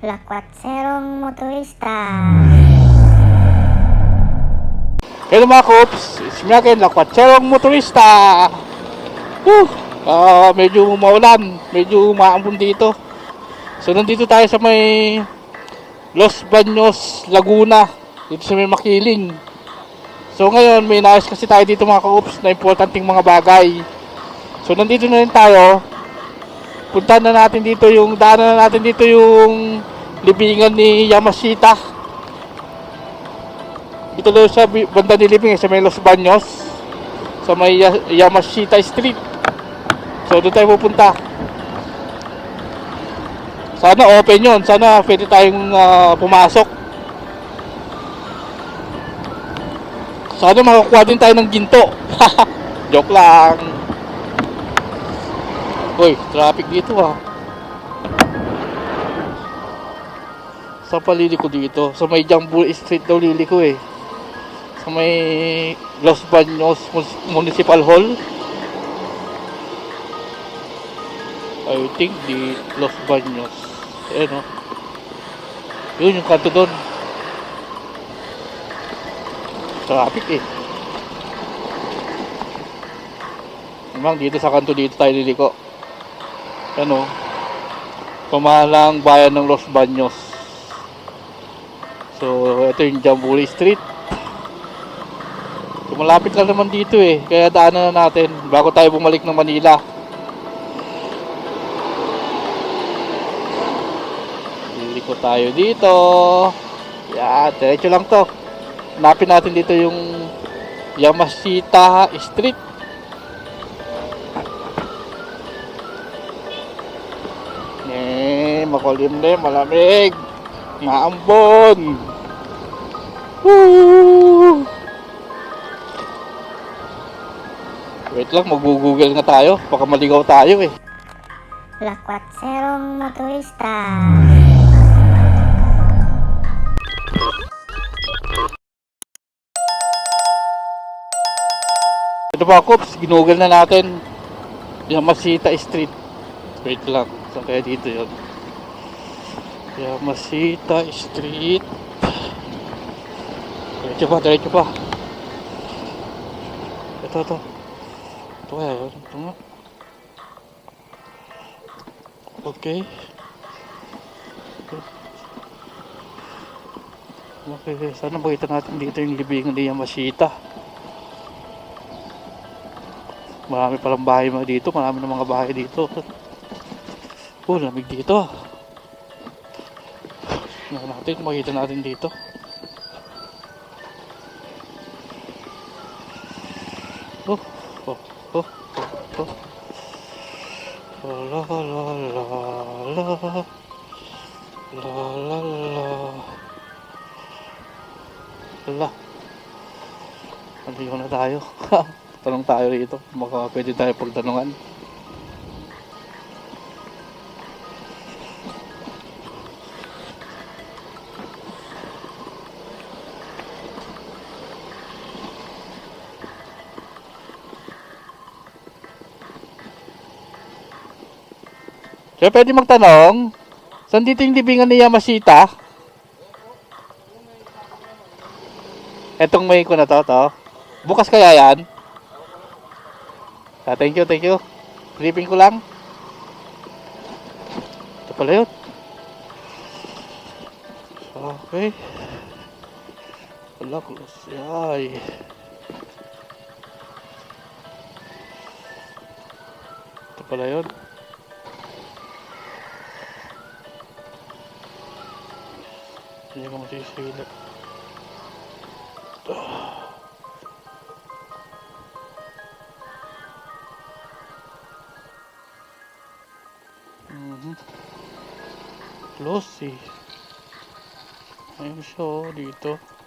Lakwatserong motorista. Hello mga Coops, it's me again, Lakwatserong Motorista. Whew, ah, medyo maulan, medyo maambon dito. So nandito tayo sa may Los Baños, Laguna, dito sa may Makiling. So ngayon, may naayos kasi tayo dito mga Coops na importanteng mga bagay. So nandito na rin tayo. Punta na natin dito yung, daanan na natin dito yung libingan ni Yamashita. Dito daw sa banda ni Libing, eh, sa may Los Baños. Sa may Ya- Yamashita Street. So doon tayo pupunta. Sana open yun. Sana pwede tayong ah, pumasok. Sana makakuha din tayo ng ginto. Joke lang. Uy, traffic dito ah. Sa palili ko dito. Sa may Jumbo Street daw lili ko eh. Sa may Los Baños Municipal Hall. I think di Los Baños. Ayan o. Yun yung kanto doon. Traffic eh. Namang dito sa kanto dito tayo liliko. Ano? Pamahalang bayan ng Los Baños. So, ito yung Jambuli Street. So, malapit lang naman dito eh. Kaya daanan na natin bago tayo bumalik ng Manila. Liliko tayo dito. Yan, diretso lang to. Hanapin natin dito yung Yamashita Street. Eh, makulimlim, malamig. Maambon. Woo! Wait lang, mag-google nga tayo. Baka maligaw tayo eh. Lakwatserong motorista. Ito ba, Kops? Ginugol na natin. Yamashita Street. Wait lang. Saan kaya dito yun? Yamashita Street. Diretso pa, diretso pa. Ito, ito. Ito kaya. Ito nga. Okay. Okay, sana makita natin dito yung libingan ni Yamashita. Marami palang bahay mga dito. Marami ng mga bahay dito. Oh, lamig dito. Tingnan natin makita natin dito. La la la la la. La la la. Wala. Na tayo. Tanong tayo rito. Baka pwede tayo pagtanungan. Kaya pwede magtanong, saan dito yung libingan ni Yamashita? Etong may ko na to, to. Bukas kaya yan? Ah, thank you, thank you. Briefing ko lang. Ito pala yun. Okay. Wala, close. Ay. Ito pala yun. Dio come si sfida. Oh. Mm-hmm. Lo sì. È un solito.